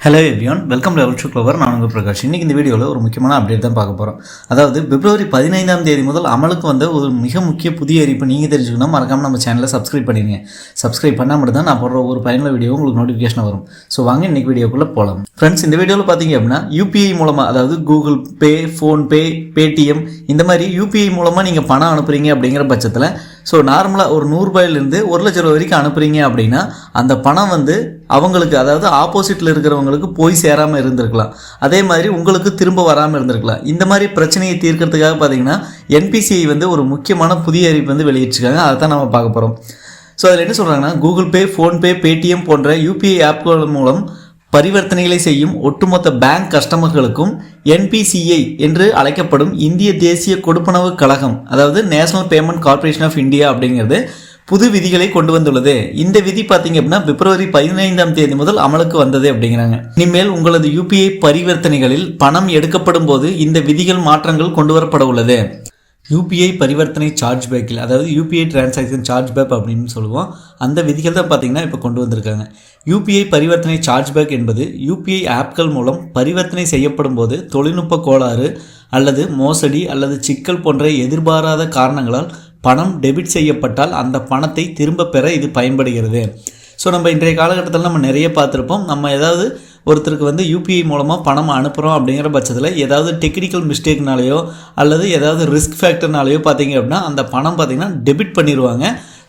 Hello everyone welcome level to Clover நான் உங்கள் பிரகாஷ். இன்றைக்கி இந்த வீடியோவில் ஒரு முக்கியமான அப்டேட் தான் பார்க்க போகிறோம் அதாவது பிப்ரவரி பதினைந்தாம் தேதி முதல் அமலுக்கு வந்த ஒரு மிக முக்கிய புதிய அறிவிப்பு நீங்கள் தெரிஞ்சுக்கணும். மறக்காமல் நம்ம சேனலை சப்ஸ்கிரைப் பண்ணிடுங்க. சப்ஸ்கிரைப் பண்ணால் மட்டும் தான் நான் போடுற ஒரு பயனுள்ள வீடியோ உங்களுக்கு நோட்டிஃபிகேஷன் வரும். ஸோ வாங்க இன்றைக்கி வீடியோக்குள்ளே போகலாம் ஃப்ரெண்ட்ஸ் இந்த வீடியோவில் பார்த்தீங்க அப்படின்னா யூபிஐ மூலமாக அதாவது கூகுள் பே ஃபோன்பே பேடிஎம் இந்த மாதிரி யூபிஐ மூலமாக நீங்கள் பணம் அனுப்புறீங்க அப்படிங்கிற பட்சத்தில் ஸோ நார்மலாக ஒரு நூறுரூபாயிலேருந்து ஒரு லட்ச ரூபா வரைக்கும் அனுப்புறீங்க அப்படின்னா அந்த பணம் வந்து அவங்களுக்கு அதாவது ஆப்போசிட்டில் இருக்கிறவங்களுக்கு போய் சேராமல் இருந்திருக்கலாம். அதே மாதிரி உங்களுக்கு திரும்ப வராமல் இருந்திருக்கலாம். இந்த மாதிரி பிரச்சனையை தீர்க்கறதுக்காக பார்த்தீங்கன்னா என்பிசிஐ வந்து ஒரு முக்கியமான புதிய அறிவிப்பு வந்து வெளியிட்டிருக்காங்க. அதை தான் நம்ம பார்க்க போகிறோம் ஸோ அதில் என்ன சொல்கிறாங்கன்னா கூகுள் பே ஃபோன்பே பேடிஎம் போன்ற யூபிஐ ஆப்கள் மூலம் பரிவர்த்தனைகளை செய்யும் ஒட்டுமொத்த பேங்க் கஸ்டமர்களுக்கும் என்பிசிஐ என்று அழைக்கப்படும் இந்திய தேசிய கொடுப்பனவு கழகம் அதாவது National Payment Corporation of India அப்படிங்கிறது புது விதிகளை கொண்டு வந்துள்ளது. இந்த விதி பார்த்தீங்க அப்படின்னா பிப்ரவரி பதினைந்தாம் தேதி முதல் அமலுக்கு வந்தது அப்படிங்கிறாங்க. இனிமேல் உங்களது யூபிஐ பரிவர்த்தனைகளில் பணம் எடுக்கப்படும் போது இந்த விதிகள் மாற்றங்கள் கொண்டு வரப்பட உள்ளது. யூபிஐ பரிவர்த்தனை சார்ஜ் பேக்கில் அதாவது யூபிஐ டிரான்சாக்ஷன் சார்ஜ் பேக் அப்படின்னு சொல்லுவோம். அந்த விதிகள் தான் பார்த்திங்கன்னா இப்போ கொண்டு வந்திருக்காங்க. யூபிஐ பரிவர்த்தனை சார்ஜ் பேக் என்பது யூபிஐ ஆப்கள் மூலம் பரிவர்த்தனை செய்யப்படும் போது தொழில்நுட்ப கோளாறு அல்லது மோசடி அல்லது சிக்கல் போன்ற எதிர்பாராத காரணங்களால் பணம் டெபிட் செய்யப்பட்டால் அந்த பணத்தை திரும்ப பெற இது பயன்படுகிறது. ஸோ நம்ம இன்றைய காலகட்டத்தில் நம்ம நிறைய பார்த்துருப்போம். நம்ம ஏதாவது ஒருத்தருக்கு வந்து யூபிஐ மூலமாக பணம் அனுப்புகிறோம் அப்படிங்கிற பட்சத்தில் ஏதாவது டெக்னிக்கல் மிஸ்டேக்னாலேயோ அல்லது ஏதாவது ரிஸ்க் ஃபேக்டர்னாலேயோ பார்த்தீங்க அப்படின்னா அந்த பணம் பார்த்தீங்கன்னா டெபிட் பண்ணிடுவாங்க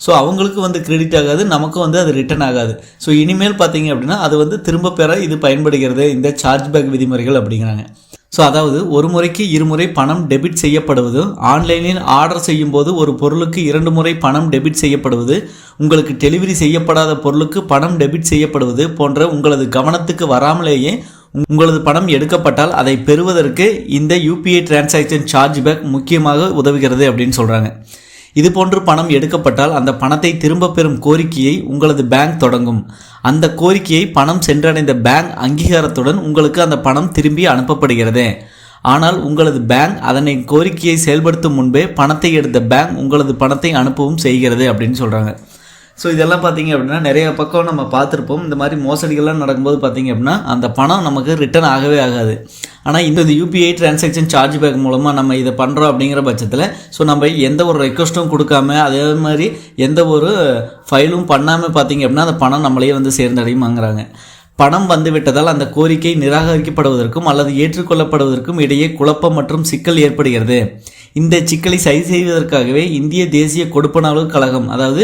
ஸோ அவங்களுக்கு வந்து கிரெடிட் ஆகாது நமக்கும் வந்து அது ரிட்டர்ன் ஆகாது. ஸோ இனிமேல் பார்த்தீங்க அப்படின்னா அது வந்து திரும்ப பெற இது பயன்படுகிறது இந்த சார்ஜ் பேக் விதிமுறைகள் அப்படிங்கிறாங்க. ஸோ அதாவது ஒரு முறைக்கு இருமுறை பணம் டெபிட் செய்யப்படுவது ஆன்லைனில் ஆர்டர் செய்யும் போது ஒரு பொருளுக்கு இரண்டு முறை பணம் டெபிட் செய்யப்படுவது உங்களுக்கு டெலிவரி செய்யப்படாத பொருளுக்கு பணம் டெபிட் செய்யப்படுவது போன்ற உங்களது கவனத்துக்கு வராமலேயே உங்களது பணம் எடுக்கப்பட்டால் அதை பெறுவதற்கு இந்த யூபிஐ டிரான்சாக்ஷன் சார்ஜ் பேக் முக்கியமாக உதவுகிறது அப்படின்னு சொல்கிறாங்க இது போன்று பணம் எடுக்கப்பட்டால் அந்த பணத்தை திரும்ப பெறும் கோரிக்கையை உங்களது பேங்க் தொடங்கும். அந்த கோரிக்கையை பணம் சென்றடைந்த பேங்க் அங்கீகாரத்துடன் உங்களுக்கு அந்த பணம் திரும்பி அனுப்பப்படுகிறது. ஆனால் உங்களது பேங்க் அதனை கோரிக்கையை செயல்படுத்தும் முன்பே பணத்தை எடுத்த பேங்க் உங்களது பணத்தை அனுப்பவும் செய்கிறது அப்படின்னு சொல்கிறாங்க ஸோ இதெல்லாம் பார்த்தீங்க அப்படின்னா நிறைய பக்கம் நம்ம பார்த்துருப்போம். இந்த மாதிரி மோசடிகள்லாம் நடக்கும்போது பார்த்தீங்க அப்படின்னா அந்த பணம் நமக்கு ரிட்டர்ன் ஆகவே ஆகாது. ஆனால் இந்த யூபிஐ டிரான்சாக்ஷன் சார்ஜ் பேக் மூலமாக நம்ம இதை பண்ணுறோம் அப்படிங்கிற பட்சத்தில் ஸோ நம்ம எந்த ஒரு ரெக்வஸ்ட்டும் கொடுக்காம அதே மாதிரி எந்த ஒரு ஃபைலும் பண்ணாமல் பார்த்தீங்க அப்படின்னா அந்த பணம் நம்மளே வந்து சேர்ந்தடையுமாங்கிறாங்க. பணம் வந்துவிட்டதால் அந்த கோரிக்கை நிராகரிக்கப்படுவதற்கும் அல்லது ஏற்றுக்கொள்ளப்படுவதற்கும் இடையே குழப்பம் மற்றும் சிக்கல் ஏற்படுகிறது. இந்த சிக்கலை சரி செய்வதற்காகவே இந்திய தேசிய கொடுப்பனவு கழகம் அதாவது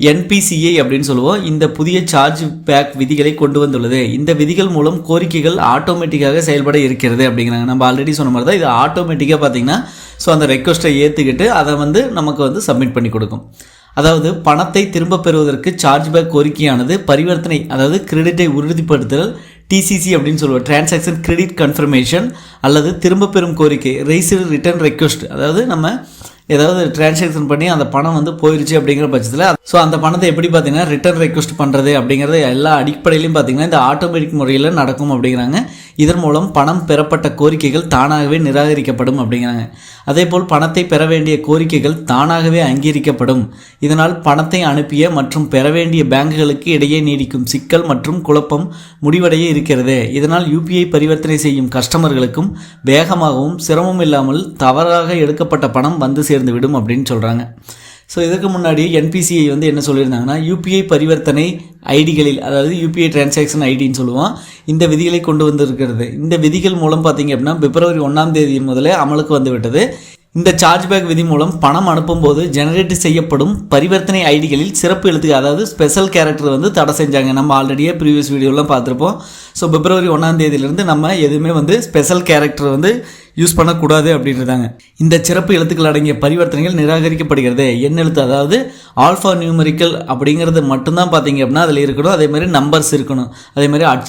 என்பிசிஐ அப்படின்னு சொல்லுவோம். இந்த புதிய சார்ஜ் பேக் விதிகளை கொண்டு வந்துள்ளது. இந்த விதிகள் மூலம் கோரிக்கைகள் ஆட்டோமேட்டிக்காக செயல்பட இருக்கிறது அப்படிங்கிறாங்க. நம்ம ஆல்ரெடி சொன்ன மாதிரி தான் இது ஆட்டோமேட்டிக்காக பார்த்தீங்கன்னா ஸோ அந்த ரெக்வஸ்ட்டை ஏற்றுக்கிட்டு அதை வந்து நமக்கு வந்து சப்மிட் பண்ணி கொடுக்கும். அதாவது பணத்தை திரும்ப பெறுவதற்கு சார்ஜ் பேக் கோரிக்கையானது பரிவர்த்தனை அதாவது கிரெடிட்டை உறுதிப்படுத்துதல் டிசிசி அப்படின்னு சொல்லுவோம். டிரான்சாக்ஷன் கிரெடிட் கன்ஃபர்மேஷன் அல்லது திரும்ப பெறும் கோரிக்கை ரைசில் ரிட்டர்ன் ரெக்வஸ்ட் அதாவது நம்ம ஏதாவது டிரான்சாக்ஷன் பண்ணி அந்த பணம் வந்து போயிருச்சு அப்படிங்கிற பட்சத்தில் ஸோ அந்த பணத்தை எப்படி பார்த்தீங்கன்னா ரிட்டர்ன் ரெக்வஸ்ட் பண்ணுறது அப்படிங்கிறது எல்லா அடிப்படையிலையும் பார்த்தீங்கன்னா இந்த ஆட்டோமேட்டிக் முறையில் நடக்கும் அப்படிங்கிறாங்க. இதன் மூலம் பணம் பெறப்பட்ட கோரிக்கைகள் தானாகவே நிராகரிக்கப்படும் அப்படிங்கிறாங்க. அதே போல் பணத்தை பெற வேண்டிய கோரிக்கைகள் தானாகவே அங்கீகரிக்கப்படும். இதனால் பணத்தை அனுப்பிய மற்றும் பெற வேண்டிய பேங்குகளுக்கு இடையே நீடிக்கும் சிக்கல் மற்றும் குழப்பம் முடிவடைய இருக்கிறது. இதனால் யூபிஐ பரிவர்த்தனை செய்யும் கஸ்டமர்களுக்கும் வேகமாகவும் சிரமம் இல்லாமல் தவறாக எடுக்கப்பட்ட பணம் வந்து சேர்ந்துவிடும் அப்படின்னு சொல்கிறாங்க ஸோ இதுக்கு முன்னாடி என்பிசிஐ வந்து என்ன சொல்லியிருந்தாங்கன்னா யூபிஐ பரிவர்த்தனை ஐடிகளில் அதாவது யூபிஐ டிரான்சாக்ஷன் ஐடின்னு சொல்லுவோம் இந்த விதிகளை கொண்டு வந்திருக்கிறது. இந்த விதிகள் மூலம் பார்த்தீங்க அப்படின்னா பிப்ரவரி ஒன்றாம் தேதி முதலே அமலுக்கு வந்து விட்டது இந்த சார்ஜ் பேக் விதி மூலம் பணம் அனுப்பும்போது ஜெனரேட் செய்யப்படும் பரிவர்த்தனை ஐடிகளில் சிறப்பு எழுத்துக்கு அதாவது ஸ்பெஷல் கேரக்டர் வந்து தடை செஞ்சாங்க. நம்ம ஆல்ரெடியே ப்ரீவியஸ் வீடியோலாம் பார்த்துருப்போம். ஸோ பிப்ரவரி ஒன்றாம் தேதியிலேருந்து நம்ம எதுவுமே வந்து ஸ்பெஷல் கேரக்டர் வந்து யூஸ் பண்ணக்கூடாது அப்படின்றதாங்க இந்த சிறப்பு எழுத்துக்கள் அடங்கிய பரிவர்த்தனைகள் நிராகரிக்கப்படுகிறது. எண் எழுத்து அதாவது ஆல்ஃபா நியூமரிக்கல் அப்படிங்கிறது மட்டும்தான் பார்த்தீங்க அப்படின்னா அதில் இருக்கணும். அதே மாதிரி நம்பர்ஸ் இருக்கணும். அதே மாதிரி அட்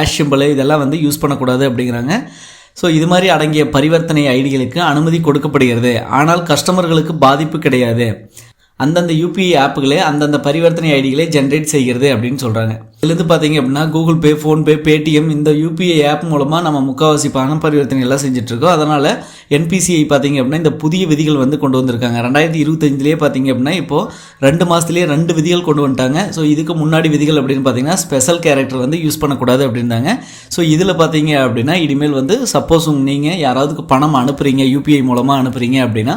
ஆஷ் இதெல்லாம் வந்து யூஸ் பண்ணக்கூடாது அப்படிங்கிறாங்க. ஸோ இது மாதிரி அடங்கிய பரிவர்த்தனை ஐடிகளுக்கு அனுமதி கொடுக்கப்படுகிறது. ஆனால் கஸ்டமர்களுக்கு பாதிப்பு கிடையாது. அந்தந்த யூபிஐ ஆப்புகளே அந்தந்த பரிவர்த்தனை ஐடிகளை ஜென்ரேட் செய்கிறது அப்படின்னு சொல்கிறாங்க இதுலேருந்து பார்த்தீங்க அப்படின்னா கூகுள் பே ஃபோன்பே பேடிஎம் இந்த யூபிஐ ஆப் மூலமாக நம்ம முக்கால்வாசி பண பரிவர்த்தனை எல்லாம் செஞ்சுட்ருக்கோம் அதனால் என்பிசிஐ பார்த்தீங்க அப்படின்னா இந்த புதிய விதிகள் வந்து கொண்டு வந்திருக்காங்க. ரெண்டாயிரத்தி இருபத்தஞ்சிலேயே பார்த்தீங்க அப்படின்னா இப்போது ரெண்டு மாதத்துலேயே ரெண்டு விதிகள் கொண்டு வந்துட்டாங்க. ஸோ இதுக்கு முன்னாடி விதிகள் அப்படின்னு பார்த்தீங்கன்னா ஸ்பெஷல் கேரக்டர் வந்து யூஸ் பண்ணக்கூடாது அப்படின்னாங்க. ஸோ இதில் பார்த்தீங்க அப்படின்னா இனிமேல் வந்து சப்போஸ் நீங்கள் யாராவதுக்கு பணம் அனுப்புகிறீங்க யூபிஐ மூலமாக அனுப்புகிறீங்க அப்படின்னா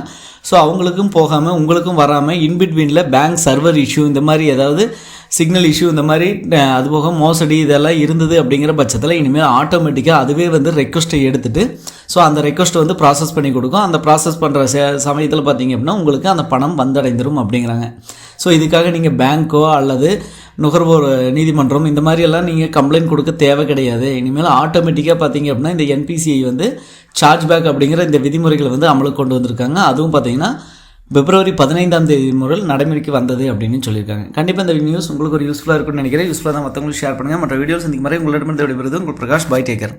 ஸோ அவங்களுக்கும் போகாமல் உங்களுக்கும் வராமல் இன்பிட்வீனில் பேங்க் சர்வர் இஷ்யூ இந்த மாதிரி ஏதாவது சிக்னல் இஷ்யூ இந்த மாதிரி அதுபோக அது போக மோசடி இதெல்லாம் இருந்தது அப்படிங்கிற பட்சத்தில் இனிமேல் ஆட்டோமேட்டிக்காக அதுவே வந்து ரெக்வஸ்ட்டை எடுத்துகிட்டு ஸோ அந்த ரெக்வஸ்ட்டை வந்து ப்ராசஸ் பண்ணி கொடுக்கும். அந்த ப்ராசஸ் பண்ணுற சமயத்தில் பார்த்தீங்க அப்படின்னா உங்களுக்கு அந்த பணம் வந்தடைந்துடும் அப்படிங்கிறாங்க. ஸோ இதுக்காக நீங்கள் பேங்க்கோ அல்லது நுகர்வோர் நீதிமன்றம் இந்த மாதிரியெல்லாம் நீங்கள் கம்ப்ளைண்ட் கொடுக்க தேவை கிடையாது. இனிமேல் ஆட்டோமேட்டிக்காக பார்த்தீங்க அப்படின்னா இந்த என்பிசிஐ வந்து சார்ஜ் பேக் அப்படிங்கிற இந்த விதிமுறைகளை வந்து அமலுக்கு கொண்டு வந்திருக்காங்க. அதுவும் பார்த்தீங்கன்னா பிப்ரவரி பதினைந்தாம் தேதி முதல் நடைமுறைக்கு வந்தது அப்படின்னு சொல்லியிருக்காங்க. கண்டிப்பாக இந்த நியூஸ் உங்களுக்கு ஒரு யூஸ்ஃபுல்லாக இருக்கும்னு நினைக்கிறேன். யூஸ்ஃபுல்லாக தான் மற்றவங்களுக்கு ஷேர் பண்ணுங்கள் மற்ற வீடியோஸ் இந்த மாதிரி உங்களிடமிருந்து விடைபெறுது உங்கள் பிரகாஷ் பாய் டேக்கர்